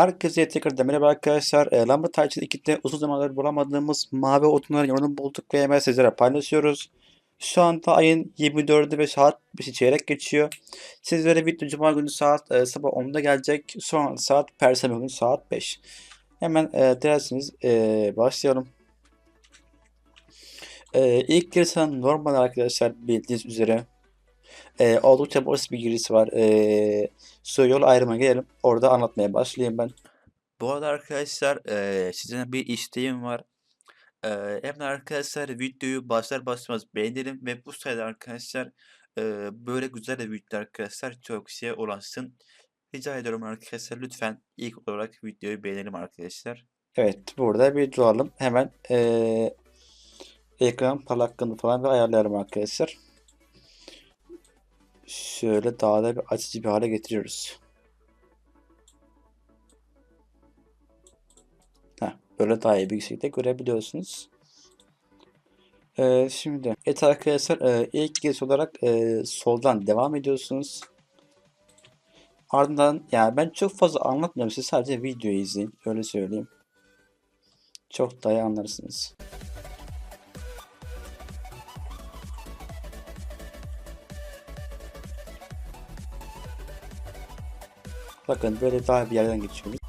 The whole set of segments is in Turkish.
Herkese tekrardan merhaba arkadaşlar. E, Lambert Tycoon 2'de uzun zamandır bulamadığımız mavi odunların yolunu bulduk ve hemen sizlere paylaşıyoruz. Şu anda ayın 24'ü ve saat 5'i çeyrek geçiyor. Sizlere video cuma günü saat e, sabah 10'da gelecek. Sonra saat perşembe günü saat 5. Hemen e, dilerseniz e, başlayalım. E, ilk girişten normal arkadaşlar bildiğiniz üzere e, oldukça basit bir girişi var. E, su yol ayrımına gelelim. Orada anlatmaya başlayayım ben. Bu arada arkadaşlar e, size bir isteğim var. E, hemen arkadaşlar videoyu başlar başlamaz beğenelim ve bu sayede arkadaşlar e, böyle güzel de videolar arkadaşlar çok kişiye ulaşsın. Rica ediyorum arkadaşlar lütfen ilk olarak videoyu beğenelim arkadaşlar. Evet burada bir duralım. Hemen e, ekran parlaklığını falan bir ayarlayalım arkadaşlar. Şöyle daha da bir açıcı bir hale getiriyoruz. Heh, böyle daha iyi bir şekilde görebiliyorsunuz. Ee, şimdi evet arkadaşlar e, ilk giriş olarak e, soldan devam ediyorsunuz. Ardından yani ben çok fazla anlatmıyorum size sadece videoyu izleyin öyle söyleyeyim. Çok daha iyi anlarsınız. Bakın böyle daha bir yerden geçiyoruz.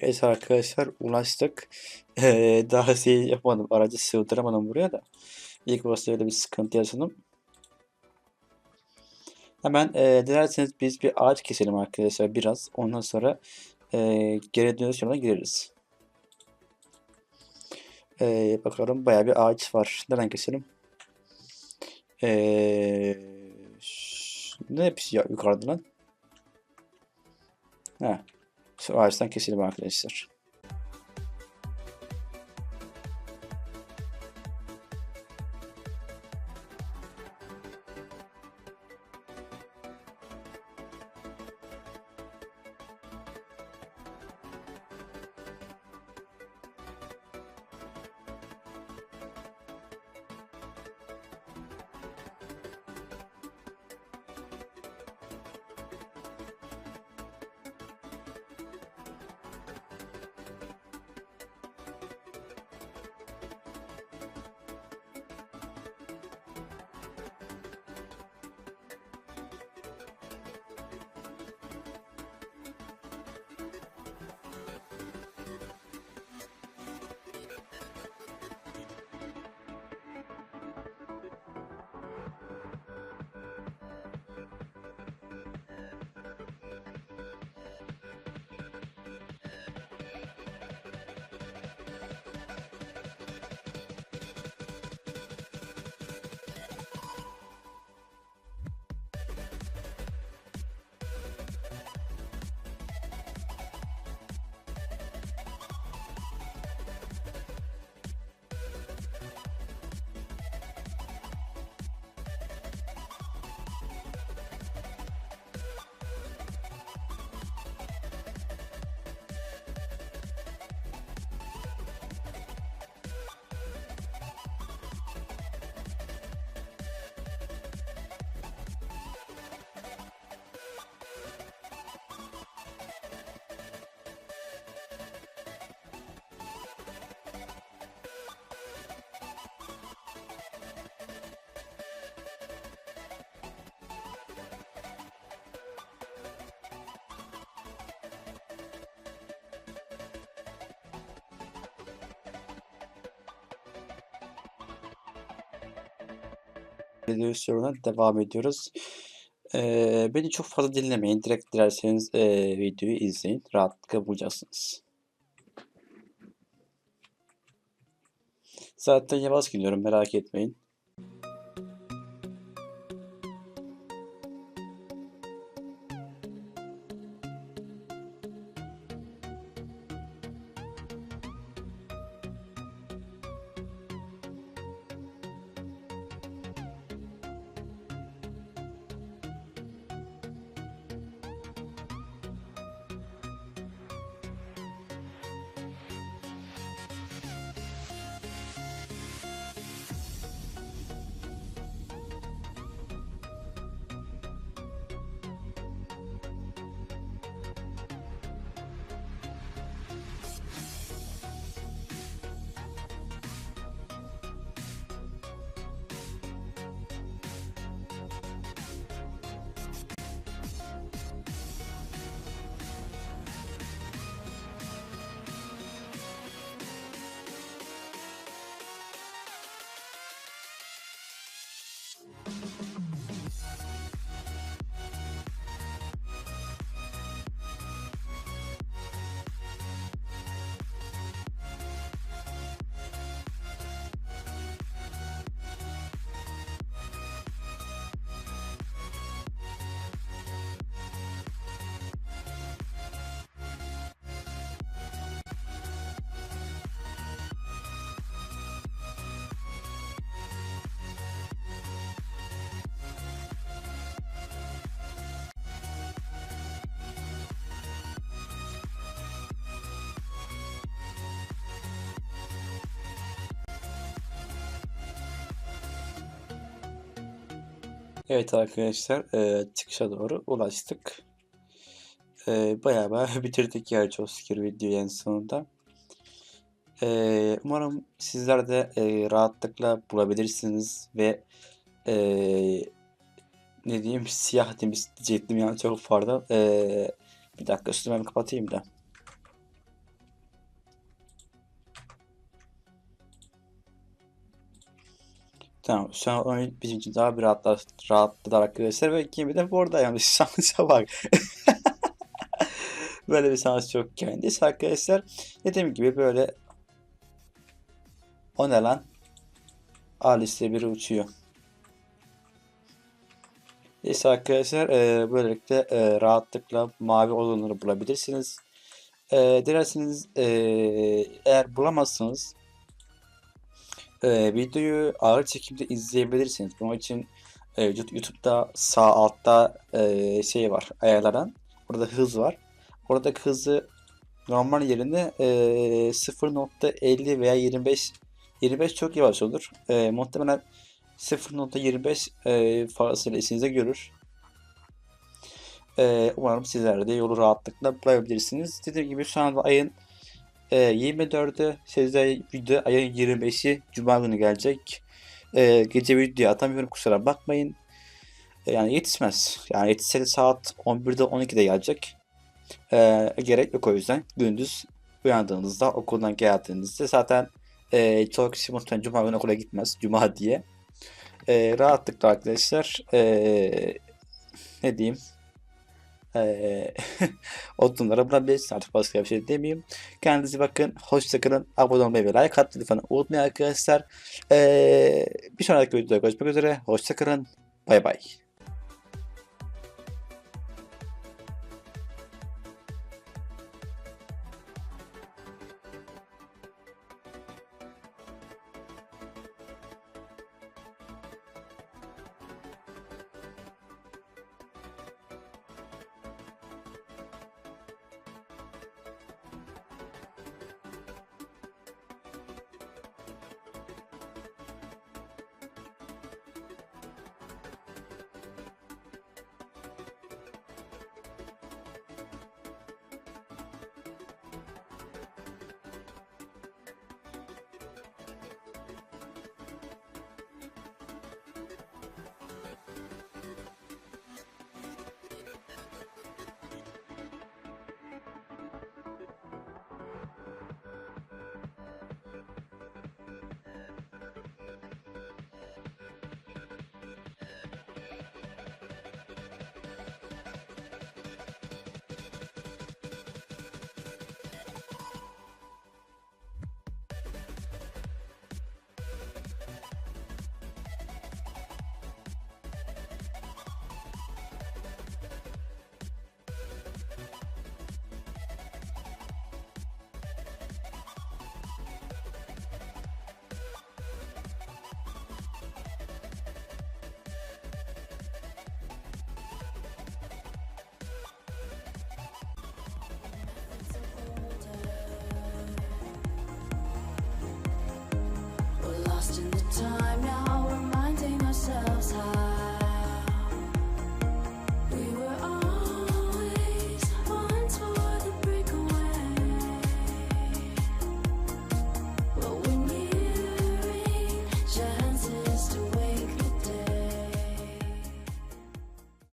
Evet arkadaşlar ulaştık. Ee, daha şey yapmadım. Aracı sığdıramadım buraya da. İlk başta öyle bir sıkıntı yaşadım. Hemen e, dilerseniz biz bir ağaç keselim arkadaşlar biraz. Ondan sonra e, geri dönüş yoluna gireriz. E, bakalım bayağı bir ağaç var. Nereden keselim? E, ne hepsi ya yukarıda lan? Heh. Şu ağaçtan keselim arkadaşlar. Soruna devam ediyoruz. Ee, beni çok fazla dinlemeyin. Direkt dilerseniz ee, videoyu izleyin. Rahatlıkla bulacaksınız. Zaten yavaş gidiyorum merak etmeyin. Evet arkadaşlar ee, çıkışa doğru ulaştık. Ee, bayağı bayağı bitirdik ya çok şükür videoyu en sonunda. Ee, umarım sizler de ee, rahatlıkla bulabilirsiniz ve ee, ne diyeyim siyah temiz diyecektim yani çok pardon. Ee, bir dakika üstümü kapatayım da. Tamam şu an oyun bizim için daha bir rahatla, rahatladı arkadaşlar ve kimi de burada yani şansa bak. Böyle bir şans yok kendisi arkadaşlar. Dediğim gibi böyle o ne lan? Alice'de biri uçuyor. Neyse arkadaşlar e, böylelikle e, rahatlıkla mavi olanları bulabilirsiniz. E, dilerseniz e, eğer bulamazsanız e, videoyu ağır çekimde izleyebilirsiniz. Bunun için e, YouTube'da sağ altta e, şey var ayarlanan. Orada hız var. Oradaki hızı normal yerine e, 0.50 veya 25 25 çok yavaş olur. E, muhtemelen 0.25 e, fazlasıyla işinize görür. E, umarım sizler de yolu rahatlıkla bulabilirsiniz. Dediğim gibi şu anda ayın e, 24'ü sizde video ayın 25'i Cuma günü gelecek. E, gece video atamıyorum kusura bakmayın. E, yani yetişmez. Yani yetişse de saat 11'de 12'de gelecek. E, gerek yok o yüzden. Gündüz uyandığınızda okuldan geldiğinizde zaten e, çoğu kişi muhtemelen Cuma günü okula gitmez. Cuma diye. E, rahatlıkla arkadaşlar e, ne diyeyim e, odunlara bulabilirsiniz artık başka bir şey demeyeyim. Kendinize bakın. Hoşçakalın. Abone olmayı ve like atmayı lütfen unutmayın arkadaşlar. E, bir sonraki videoda görüşmek üzere. Hoşçakalın. Bay bay.